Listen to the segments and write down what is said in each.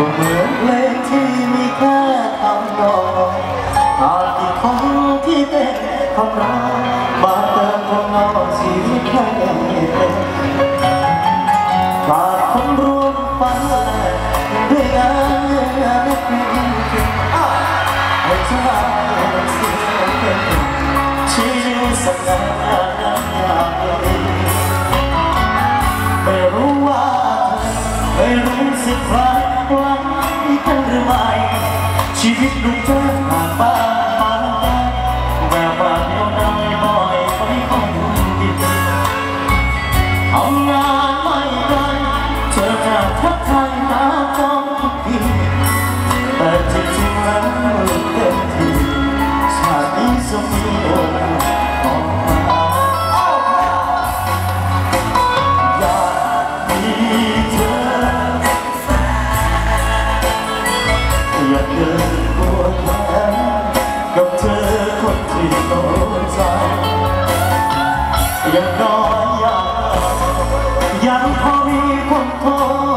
ก็เหมืนเพลงที่มีแค่คำนองหาที่คงที่เป็นคำรักมาเติมความเงาสีแค่ขาดคนรวมฝันและด้วยงานเงินงาวให้ฉันเสียเป็นชีวิตสักหน่อไม่รู้ว่าเธอไม่รู้สึกใคร หวังกันหรือไม่ชีวิตลูกเธอผ่านไป กเดินตัวแทนกับเธอคนที่โดนใจอย่างน้อยอยากยังพอมีคนโทร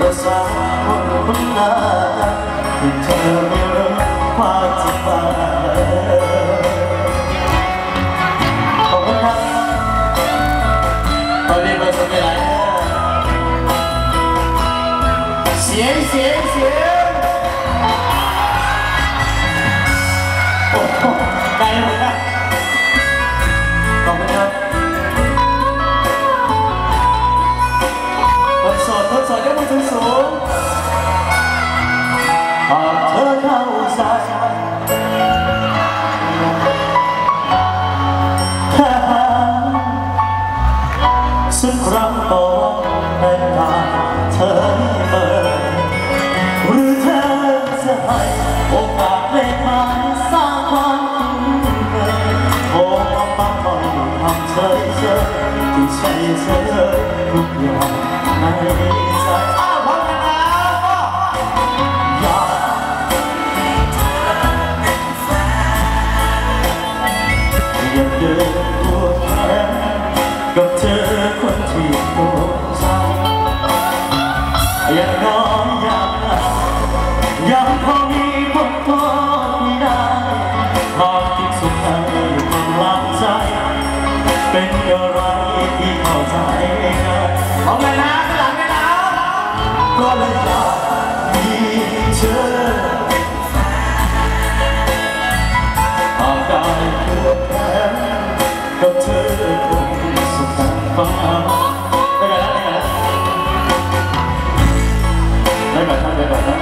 เธอสาวคนคนนั้นที่เธอไม่รู้ว่า ใจถ้าหากสักครั้งต่อในตาเธอเปิดหรือเธอจะให้โอกาสเล่นมาสร้างความคุ้นเคยโอ้มาปังต่อยทำเฉยเฉยที่ใช่เฉยทุกอย่างในใจ เป็นอะไรที่เข้าใจกันเอาเลยนะข้างหลังเลยนะก็เลยอยากมีเธอหากได้ตัวแทนกับเธอคงสุขฟ้าได้กันแล้วได้กันแล้วได้กันนะได้กันนะ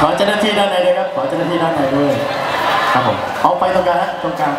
ขอเจ้าหน้าที่ด้านในด้วยครับ ขอเจ้าหน้าที่ด้านในด้วย ครับผมเอาไปตรงกลางฮะตรงกลาง